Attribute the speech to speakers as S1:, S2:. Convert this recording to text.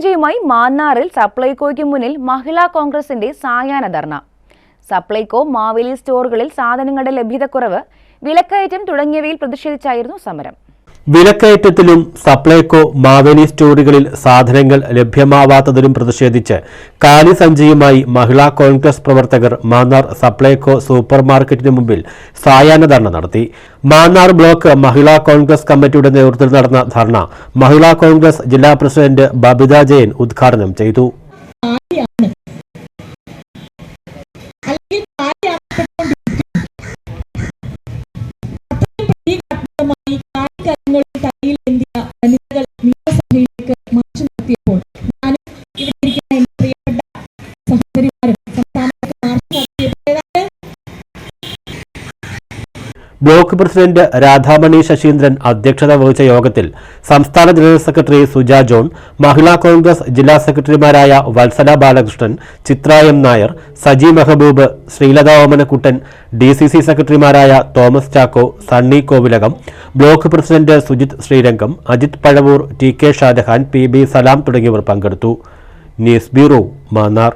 S1: കാലിസഞ്ചിയുമായി മാന്നാറിൽ സപ്ലൈകോയ്ക്ക് മുന്നിൽ മഹിളാ കോൺഗ്രസിന്റെ സായാഹ്ന ധർണ. സപ്ലൈകോ മാവേലി സ്റ്റോറുകളിൽ സാധനങ്ങളുടെ ലഭ്യതക്കുറവ് വിലക്കയറ്റം തുടങ്ങിയവയിൽ പ്രതിഷേധിച്ചായിരുന്നു സമരം.
S2: വിലക്കയറ്റത്തിലും സപ്ലൈകോ മാവേലി സ്റ്റോറുകളിൽ സാധനങ്ങൾ ലഭ്യമാവാത്തതിലും പ്രതിഷേധിച്ച് കാലിസഞ്ചിയുമായി മഹിളാ കോൺഗ്രസ് പ്രവർത്തകർ മാന്നാർ സപ്ലൈകോ സൂപ്പർ മാർക്കറ്റിന് മുമ്പിൽ സായാഹ്ന ധർണ നടത്തി. മാന്നാർ ബ്ലോക്ക് മഹിളാ കോൺഗ്രസ് കമ്മിറ്റിയുടെ നേതൃത്വത്തിൽ നടന്ന ധർണ മഹിളാ കോൺഗ്രസ് ജില്ലാ പ്രസിഡന്റ് ബബിത ജയൻ ഉദ്ഘാടനം ചെയ്തു. ബ്ലോക്ക് പ്രസിഡന്റ് രാധാമണി ശശീന്ദ്രൻ അധ്യക്ഷത വഹിച്ച യോഗത്തിൽ സംസ്ഥാന general secretary Suja John Mahila Congress ജില്ലാ സെക്രട്ടറിമാരായ Vatsala Balakrishnan Chitra M Nair Saji Mehboob Sreelatha Omanakuttan D C C സെക്രട്ടറിമാരായ Thomas Chacko Sunny Kovilakam block president Sujith Srirangam Ajith Pazhavoor T K Shajahan P B Salam തുടങ്ങിയവർ പങ്കെടുത്തു. News bureau Mannar.